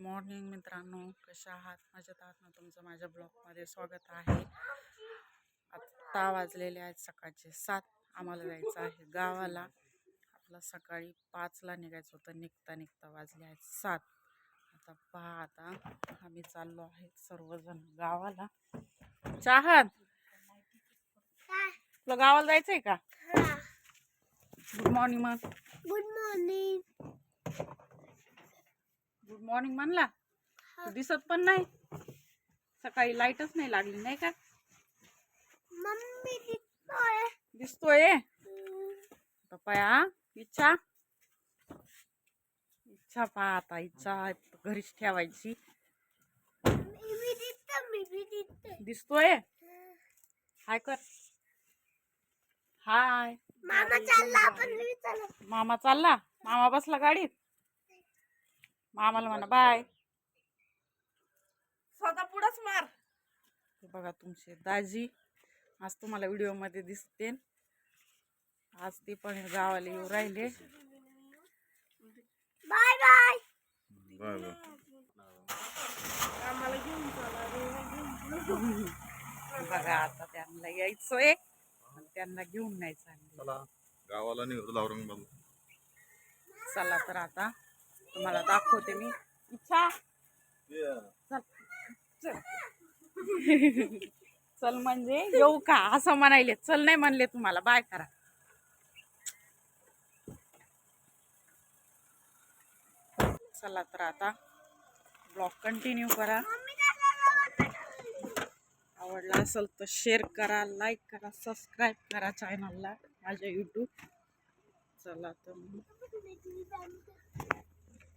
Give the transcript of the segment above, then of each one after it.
Morning मित्रांनो कशा आहात? मजेत आहात ना तुमचं? माझ्या ब्लॉगमध्ये स्वागत आहे. आत्ता वाजलेले आहेत सकाळचे सात. आम्हाला जायचं आहे गावाला. आपलं सकाळी पाचला निघायचं होतं. निघता निघता वाजले आहेत सात. आता पहा आता. आम्ही चाललो आहे सर्वजण गावाला. चाहत तुला गावाला जायचंय का? गुड मॉर्निंग मग. गुड मॉर्निंग मॉर्निंग म्हणला तू दिसत पण नाही. सकाळी लाईटच नाही लागली नाही का? मम्मी दिसतोय. दिसतोय? पप्पाया इच्छा. इच्छा पहा आता इच्छा घरीच ठेवायची. दिसतोय? हाय कर. हाय. मामा चालला मामा चालला? मामा बसला गाडीत? मामाला म्हणा बाय. स्वतः पुढंच मार. हे बघा तुमचे दाजी आज तुम्हाला व्हिडिओमध्ये दिसते. आज ते पण गावाला येऊ राहिले. Bye bye. बघा आता त्यांना यायचोय. आणि त्यांना घेऊन नाही चालले. चला. गावाला निघतो औरंगाबाद चला तर आता. तुम्हाला दाखवते मी. इच्छा? चल चल. चल म्हणजे येऊ का? असं म्हणायले. चल नाही म्हणले तुम्हाला. बाय करा. चला तर आता ब्लॉग कंटिन्यू करा. आवडला असेल तर शेअर करा लाईक करा सबस्क्राईब करा चॅनलला माझ्या यूट्यूब चला तर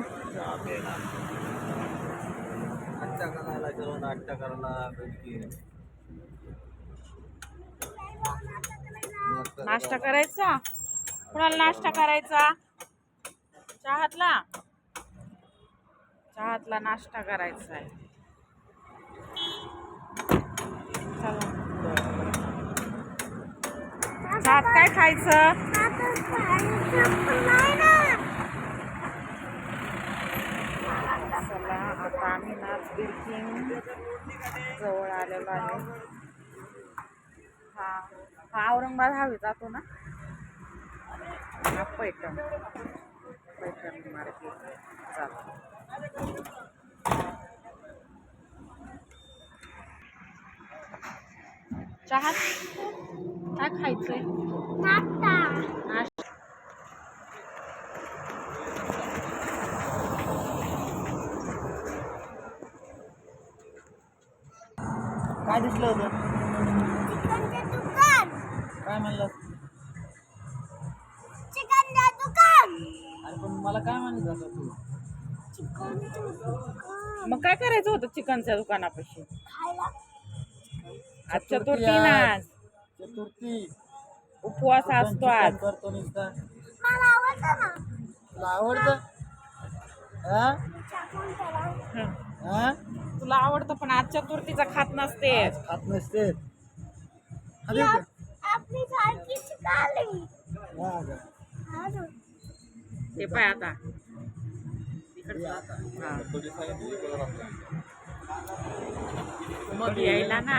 नाट्य करायला नाश्ता करायचा? कुणाला नाश्ता करायचा? चहातला चहातला नाश्ता करायचा आहे. चला. चहात काय खायचं चला आता आम्ही ना बिल्किंग जवळ आलेलो आहे. हा हा औरंगाबाद हवे जातो ना? हा पैठण. पैठण मार्केट जातो चहा काय खायचंय नाश्ता काय दिसलं होतं? दुकान. काय म्हणलं? चिकनचं दुकान. अरे पण मला काय म्हणत होता तू? मग काय करायचं होतं चिकनच्या दुकानापाशी? आज चतुर्थी ना आज. चतुर्थी. उपवास असतो आज. करतो नुसता. आवडतं तुला आवडतं? हा. हं. तुला आवडतं पण आज चतुर्थीचा खात नसते खात नसते आप- आपली सारखी शिकाली हा का? हा ना. ते पाय आता. हा. मग यायला ना